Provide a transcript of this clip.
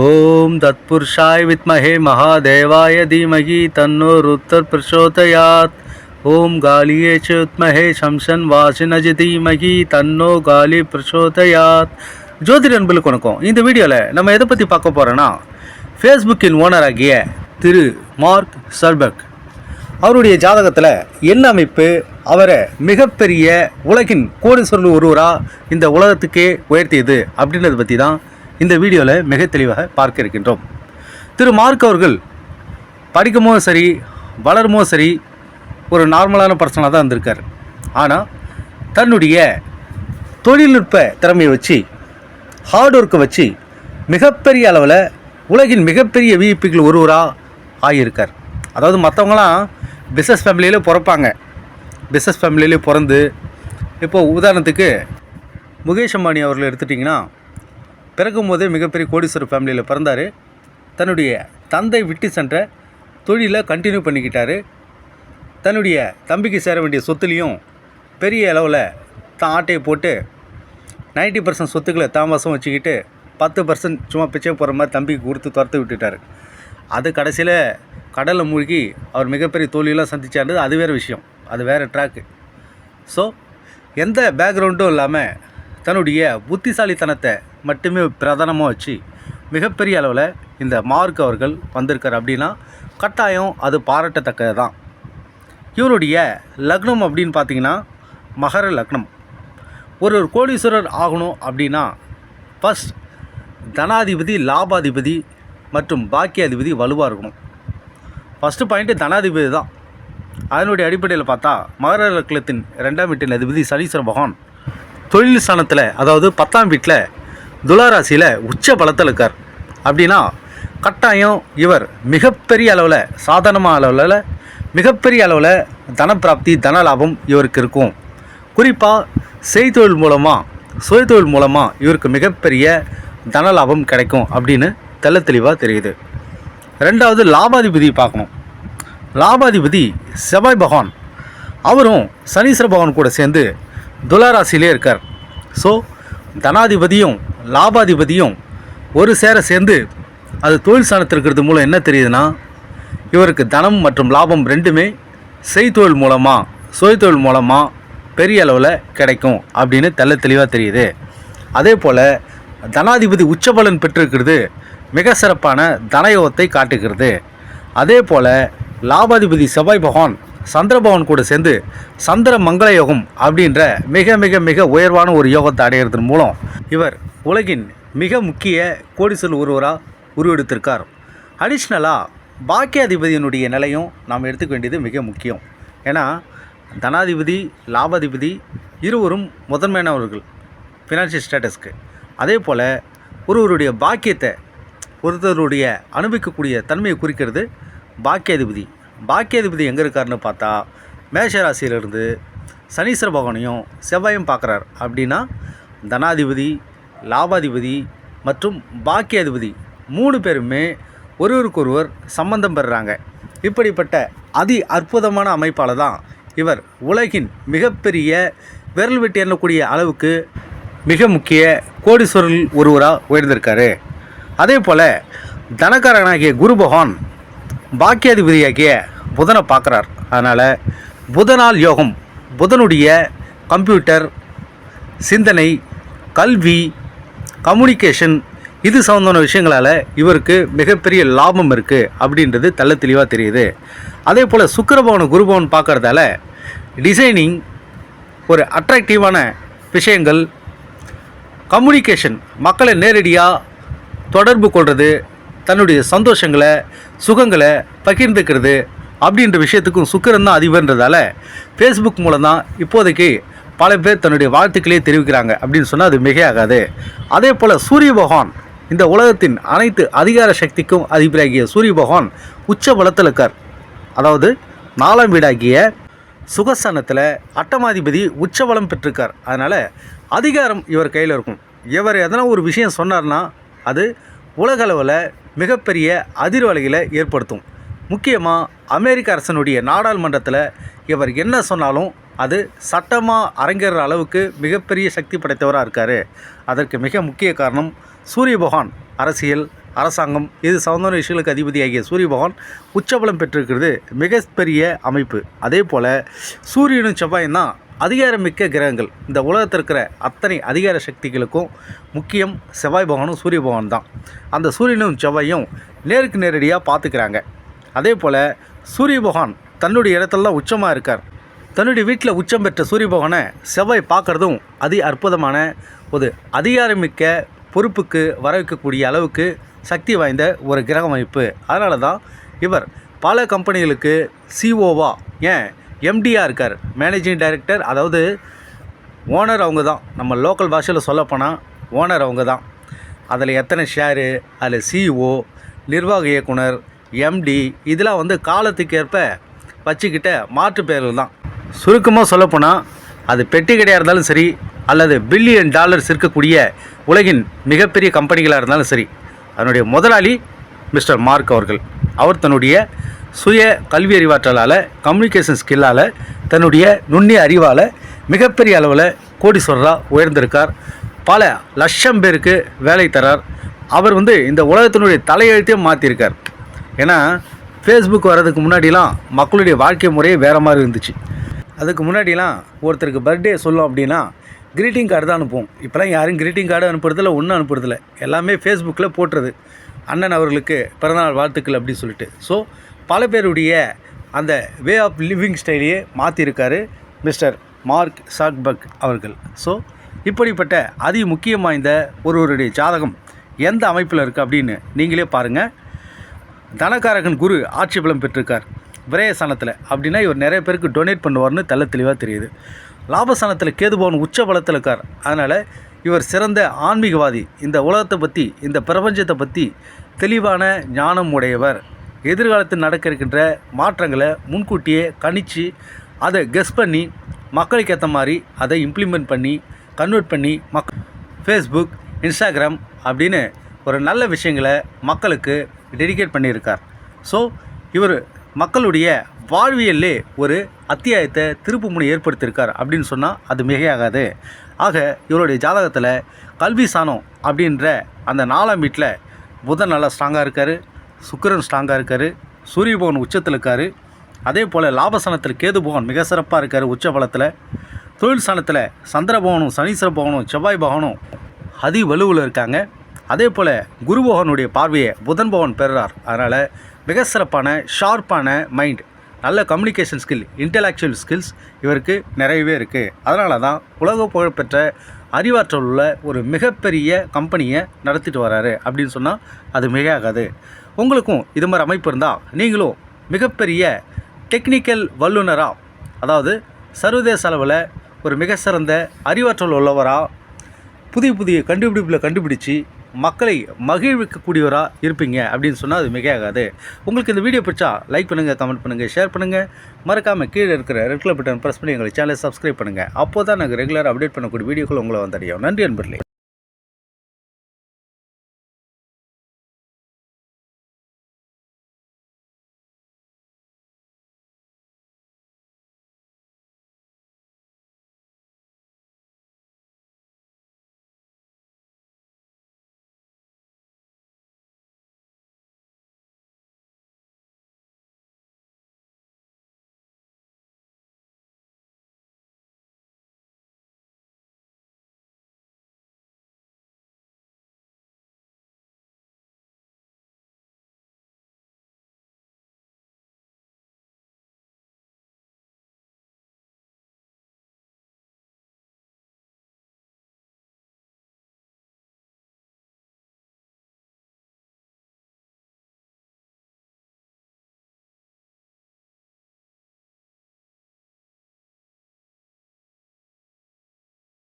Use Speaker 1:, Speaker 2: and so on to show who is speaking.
Speaker 1: ஓம் தத்புருஷாய் வித்மஹே மகாதேவாய தீமகி தன்னோர் உத்தர் பிரசோதயாத். ஓம் காலியே சுத்மஹே சம்சன் வாசினஜி தீமகி தன்னோ காலி பிரசோதயாத். ஜோதிட நண்பர்களுக்கு வணக்கம். இந்த வீடியோவில் நம்ம எதை பற்றி பார்க்க போகிறோன்னா ஃபேஸ்புக்கின் ஓனராகிய திரு மார்க் சர்பக் அவருடைய ஜாதகத்தில் என்ன அமைப்பு அவரை மிகப்பெரிய உலகின் கோடீஸ்வரன் ஒருவராக இந்த உலகத்துக்கே உயர்த்தியது அப்படின்றத பற்றி தான் இந்த வீடியோவில் மிக தெளிவாக பார்க்க இருக்கின்றோம். திரு மார்க் அவர்கள் படிக்குமோ சரி வளருமோ சரி ஒரு நார்மலான பர்சனாக தான் இருந்திருக்கார். ஆனால் தன்னுடைய தொழில்நுட்ப திறமையை வச்சு ஹார்ட் ஒர்க்கை வச்சு மிகப்பெரிய அளவில் உலகின் மிகப்பெரிய விஐபிகள் ஒருவராக ஆகியிருக்கார். அதாவது மற்றவங்களாம் பிஸ்னஸ் ஃபேமிலியிலே பிறப்பாங்க. பிஸ்னஸ் ஃபேமிலியிலே பிறந்து இப்போது உதாரணத்துக்கு முகேஷ் அம்பானி அவர்கள் எடுத்துட்டிங்கன்னா பிறக்கும் போதே மிகப்பெரிய கோடீஸ்வரர் ஃபேமிலியில் பிறந்தார். தன்னுடைய தந்தை விட்டு சென்ற தொழிலை கண்டினியூ பண்ணிக்கிட்டாரு. தன்னுடைய தம்பிக்கு சேர வேண்டிய சொத்துலேயும் பெரிய அளவில் தான் ஆட்டையை போட்டு 90% பர்சன்ட் சொத்துக்களை தாமசம் வச்சுக்கிட்டு பத்து பர்சன்ட் சும்மா பிச்சை போகிற மாதிரி தம்பிக்கு கொடுத்து துரத்து விட்டுட்டார். அது கடைசியில் கடலில் மூழ்கி அவர் மிகப்பெரிய தோல்வியெல்லாம் சந்திச்சாரு அது வேறு விஷயம். அது வேறு ட்ராக்கு ஸோ எந்த பேக்ரவுண்டும் இல்லாமல் தன்னுடைய புத்திசாலித்தனத்தை மட்டுமே பிரதானமாக வச்சு மிகப்பெரிய அளவில் இந்த மார்க் அவர்கள் வந்திருக்கார் அப்படின்னா கட்டாயம் அது பாராட்டத்தக்கது தான் இவருடைய லக்னம் அப்படின்னு பார்த்தீங்கன்னா மகர லக்னம். ஒரு ஒரு கோடீஸ்வரர் ஆகணும் அப்படின்னா ஃபஸ்ட் தனாதிபதி லாபாதிபதி மற்றும் பாக்கியாதிபதி வலுவாக இருக்கணும். ஃபஸ்ட்டு பாயிண்ட்டு தனாதிபதி தான். அதனுடைய அடிப்படையில் பார்த்தா மகர லக்னத்தின் ரெண்டாம் வீட்டின் அதிபதி சனீஸ்வர பகவான் தொழில் ஸ்தானத்தில் அதாவது பத்தாம் வீட்டில் துளாராசியில் உச்ச பலத்தில் இருக்கார். அப்படின்னா கட்டாயம் இவர் மிகப்பெரிய அளவில் சாதாரணமாக அளவில் மிகப்பெரிய அளவில் தனப்பிராப்தி தன லாபம் இவருக்கு இருக்கும். குறிப்பாக செய்தொழில் மூலமாக சுயதொழில் மூலமாக இவருக்கு மிகப்பெரிய தன லாபம் கிடைக்கும் அப்படின்னு தெல்ல தெளிவாக தெரியுது. ரெண்டாவது லாபாதிபதி பார்க்கணும். லாபாதிபதி செவ்வாய் பகவான். அவரும் சனீஸ்வர பகவான் கூட சேர்ந்து துளாராசிலே இருக்கார். ஸோ தனாதிபதியும் லாபாதிபதியும் ஒரு சேர சேர்ந்து அது தொழில் ஸ்தானத்தில் இருக்கிறது மூலம் என்ன தெரியுதுன்னா இவருக்கு தனம் மற்றும் லாபம் ரெண்டுமே செய்தொழில் மூலமாக சுயத்தொழில் மூலமாக பெரிய அளவில் கிடைக்கும் அப்படின்னு தெல்ல தெளிவாக தெரியுது. அதே போல் தனாதிபதி உச்சபலன் பெற்றிருக்கிறது மிக சிறப்பான தனயோகத்தை காட்டுகிறது. அதே போல் லாபாதிபதி செவ்வாய் பகவான் சந்திரபவன் கூட சேர்ந்து சந்திர மங்கள யோகம் அப்படின்ற மிக மிக மிக உயர்வான ஒரு யோகத்தை அடையிறதன் மூலம் இவர் உலகின் மிக முக்கிய கோடிசல் ஒருவராக உருவெடுத்திருக்கார். அடிஷ்னலாக பாக்கியாதிபதியினுடைய நிலையும் நாம் எடுத்துக்க வேண்டியது மிக முக்கியம். ஏன்னா தனாதிபதி லாபாதிபதி இருவரும் முதன்மையானவர்கள் ஃபினான்ஷியல் ஸ்டேட்டஸ்க்கு அதே போல் ஒருவருடைய பாக்கியத்தை ஒருத்தருடைய அனுபவிக்கக்கூடிய தன்மையை குறிக்கிறது பாக்கியாதிபதி. பாக்கியாதிபதி எங்கே இருக்காருன்னு பார்த்தா மேஷராசியிலிருந்து சனீஸ்வர பகவானையும் செவ்வாயும் பார்க்குறார். அப்படின்னா தனாதிபதி லாபாதிபதி மற்றும் பாக்கியாதிபதி மூணு பேருமே ஒருவருக்கொருவர் சம்பந்தம் பெறுறாங்க. இப்படிப்பட்ட அதி அற்புதமான அமைப்பால் தான் இவர் உலகின் மிகப்பெரிய விரல் வெட்டி எண்ணக்கூடிய அளவுக்கு மிக முக்கிய கோடீஸ்வரர்கள் ஒருவராக உயர்ந்திருக்காரு. அதே போல் தனக்காரனாகிய குரு பகவான் பாக்கியாதிபதியாகிய புதனை பார்க்குறார். அதனால் புதனால் யோகம் புதனுடைய கம்ப்யூட்டர் சிந்தனை கல்வி கம்யூனிகேஷன் இது சம்மந்தமான விஷயங்களால் இவருக்கு மிகப்பெரிய லாபம் இருக்குது அப்படின்றது தள்ள தெளிவாக தெரியுது. அதே போல் சுக்கரபவன் குருபவன் பார்க்கறதால டிசைனிங் ஒரு அட்ராக்டிவான விஷயங்கள் கம்யூனிகேஷன் மக்களை நேரடியாக தொடர்பு கொள்வது தன்னுடைய சந்தோஷங்களை சுகங்களை பகிர்ந்துக்கிறது அப்படின்ற விஷயத்துக்கும் சுக்கரன் தான் அதிபர்ன்றதால ஃபேஸ்புக் மூலம் தான் இப்போதைக்கு பல பேர் தன்னுடைய வாழ்த்துக்களே தெரிவிக்கிறாங்க அப்படின்னு சொன்னால் அது மிகையாகாது. அதே போல் சூரிய பகவான் இந்த உலகத்தின் அனைத்து அதிகார சக்திக்கும் அதிபராகிய சூரிய பகவான் உச்ச பலத்தில் இருக்கார். அதாவது நாலாம் வீடாகிய சுகஸ்தானத்தில் அட்டமாதிபதி உச்சபலம் பெற்றிருக்கார். அதனால் அதிகாரம் இவர் கையில் இருக்கும். இவர் எதனா ஒரு விஷயம் சொன்னார்னா அது உலகளவில் மிகப்பெரிய அதிர்வலைகளை ஏற்படுத்தும். முக்கியமாக அமெரிக்க அரசனுடைய நாடாளுமன்றத்தில் இவர் என்ன சொன்னாலும் அது சட்டமாக அரங்கேற அளவுக்கு மிகப்பெரிய சக்தி படைத்தவராக இருக்கார். அதற்கு மிக முக்கிய காரணம் சூரிய பகவான் அரசியல் அரசாங்கம். இது சம்பந்தமான விஷயங்களுக்கு அதிபதியாகிய சூரிய பகவான் உச்சபலம் பெற்றிருக்கிறது மிகப்பெரிய அமைப்பு. அதே போல் சூரியனும் செவ்வாயும் தான் அதிகாரமிக்க கிரகங்கள். இந்த உலகத்தில் இருக்கிற அத்தனை அதிகார சக்திகளுக்கும் முக்கியம் செவ்வாய் பகவானும் சூரிய பகவான் தான். அந்த சூரியனும் செவ்வாயும் நேருக்கு நேரடியாக பார்த்துக்கிறாங்க. அதே போல் சூரிய பகவான் தன்னுடைய இடத்துல தான் உச்சமாக இருக்கார். தன்னுடைய வீட்டில் உச்சம் பெற்ற சூரிய பகவானை செவ்வாய் பார்க்குறதும் அதி அற்புதமான ஒரு அதிகாரமிக்க பொறுப்புக்கு வர வைக்கக்கூடிய அளவுக்கு சக்தி வாய்ந்த ஒரு கிரக அமைப்பு. அதனால தான் இவர் பல கம்பெனிகளுக்கு சிஓவா ஏன் எம்டியாக இருக்கார். மேனேஜிங் டைரக்டர் அதாவது ஓனர் அவங்க தான் நம்ம லோக்கல் பாஷையில் சொல்லப்போனால் ஓனர் அவங்க தான் அதில் எத்தனை ஷேரு அதில் சிஇஓ நிர்வாக இயக்குனர் எம்டி இதெல்லாம் வந்து காலத்துக்கு ஏற்ப வச்சுக்கிட்ட மாற்று பெயர்கள் தான். சுருக்கமாக சொல்லப்போனால் அது பெட்டி கடையாக இருந்தாலும் சரி அல்லது பில்லியன் டாலர்ஸ் இருக்கக்கூடிய உலகின் மிகப்பெரிய கம்பெனிகளாக இருந்தாலும் சரி அதனுடைய முதலாளி மிஸ்டர் மார்க் அவர்கள். அவர் தன்னுடைய சுய கல்வி அறிவாற்றலால் கம்யூனிகேஷன் ஸ்கில்லால் தன்னுடைய நுண்ணிய அறிவால் மிகப்பெரிய அளவில் கோடீஸ்வரராக உயர்ந்திருக்கார். பல லட்சம் பேருக்கு வேலை தரார். அவர் வந்து இந்த உலகத்தினுடைய தலையெழுத்தையும் மாற்றியிருக்கார் ஏன்னா ஃபேஸ்புக் வர்றதுக்கு முன்னாடிலாம் மக்களுடைய வாழ்க்கை முறையே வேறு மாதிரி இருந்துச்சு. அதுக்கு முன்னாடிலாம் ஒருத்தருக்கு பர்த்டே சொல்லும் அப்படின்னா க்ரீட்டிங் கார்டு தான் அனுப்புவோம். இப்போலாம் யாரும் க்ரீட்டிங் கார்டு அனுப்புறதில்ல ஒன்றும் அனுப்புறதில்ல. எல்லாமே ஃபேஸ்புக்கில் போட்டுறது. அண்ணன் அவர்களுக்கு பிறந்தநாள் வாழ்த்துக்கள் அப்படின்னு சொல்லிட்டு. ஸோ பல பேருடைய அந்த வே ஆஃப் லிவிங் ஸ்டைலையே மாற்றிருக்காரு மிஸ்டர் மார்க் சாக்பக் அவர்கள். ஸோ இப்படிப்பட்ட அதி முக்கியம் வாய்ந்த ஒருவருடைய ஜாதகம் எந்த அமைப்பில் இருக்குது அப்படின்னு நீங்களே பாருங்கள் தனகாரகன் குரு ஆட்சி பலம் பெற்றிருக்கார். விரயசனத்தில் அப்படின்னா இவர் நிறைய பேருக்கு டொனேட் பண்ணுவார்னு தெல்ல தெளிவாக தெரியுது. லாபஸ்தானத்தில் கேதுபவன் உச்ச பலத்தில் இருக்கார். அதனால் இவர் சிறந்த ஆன்மீகவாதி. இந்த உலகத்தை பற்றி இந்த பிரபஞ்சத்தை பற்றி தெளிவான ஞானம் உடையவர். எதிர்காலத்தில் நடக்க இருக்கின்ற மாற்றங்களை முன்கூட்டியே கணிச்சு அதை கெஸ் பண்ணி மக்களுக்கு ஏற்ற மாதிரி அதை இம்ப்ளிமெண்ட் பண்ணி கன்வெர்ட் பண்ணி மக் ஃபேஸ்புக் இன்ஸ்டாகிராம் அப்படின்னு ஒரு நல்ல விஷயங்களை மக்களுக்கு டெடிகேட் பண்ணியிருக்கார். ஸோ இவர் மக்களுடைய வாழ்வியல்லே ஒரு அத்தியாயத்தை திருப்புமுனை ஏற்படுத்தியிருக்கார் அப்படின்னு சொன்னால் அது மிகையாகாது. ஆக இவருடைய ஜாதகத்தில் கல்வி சாணம் அப்படின்ற அந்த நாலாம் வீட்டில் புதன் நல்லா ஸ்ட்ராங்காக இருக்கார் சுக்கரன் ஸ்ட்ராங்காக இருக்கார் சூரிய பகவான் உச்சத்தில் இருக்கார். அதே போல் லாபசனத்தில் கேது பகவான் மிக சிறப்பாக இருக்கார் உச்ச பலத்தில். தொழில் ஸ்தானத்தில் சந்திர பகவானும் சனீஸ்வர பகவானும் செவ்வாய் பகவானும் அதி வலுவில் இருக்காங்க. அதே போல் குருபோகனுடைய பார்வையை புதன் பவன் பெறுறார். அதனால் மிக சிறப்பான ஷார்ப்பான மைண்ட் நல்ல கம்யூனிகேஷன் ஸ்கில் இன்டலாக்சுவல் ஸ்கில்ஸ் இவருக்கு நிறையவே இருக்குது அதனால தான் உலக புகழ்பெற்ற அறிவாற்றல் உள்ள ஒரு மிகப்பெரிய கம்பெனியை நடத்திட்டு வராரு அப்படின்னு சொன்னால் அது மிகாகாது உங்களுக்கும் இது மாதிரி அமைப்பு இருந்தால் நீங்களும் மிகப்பெரிய டெக்னிக்கல் வல்லுனராக அதாவது சர்வதேச அளவில் ஒரு மிக சிறந்த அறிவாற்றல் உள்ளவராக புதிய புதிய கண்டுபிடிப்பில் கண்டுபிடிச்சு மக்களை மகிழ்விக்கக்கூடியவராக இருப்பீங்க அப்படின்னு சொன்னால் அது மிகையாகாது. உங்களுக்கு இந்த வீடியோ பிடிச்சா லைக் பண்ணுங்கள் கமெண்ட் பண்ணுங்கள் ஷேர் பண்ணுங்கள் மறக்காமல் கீழே இருக்கிற ரெட் கலர் பட்டன் ப்ரெஸ் பண்ணி எங்களை சேனலை சப்ஸ்கிரைப் பண்ணுங்கள் அப்போ தான் நாங்கள் ரெகுலர் அப்டேட் பண்ணக்கூடிய வீடியோக்கள் உங்களை வந்தடையும் நன்றி அன்பர்களே.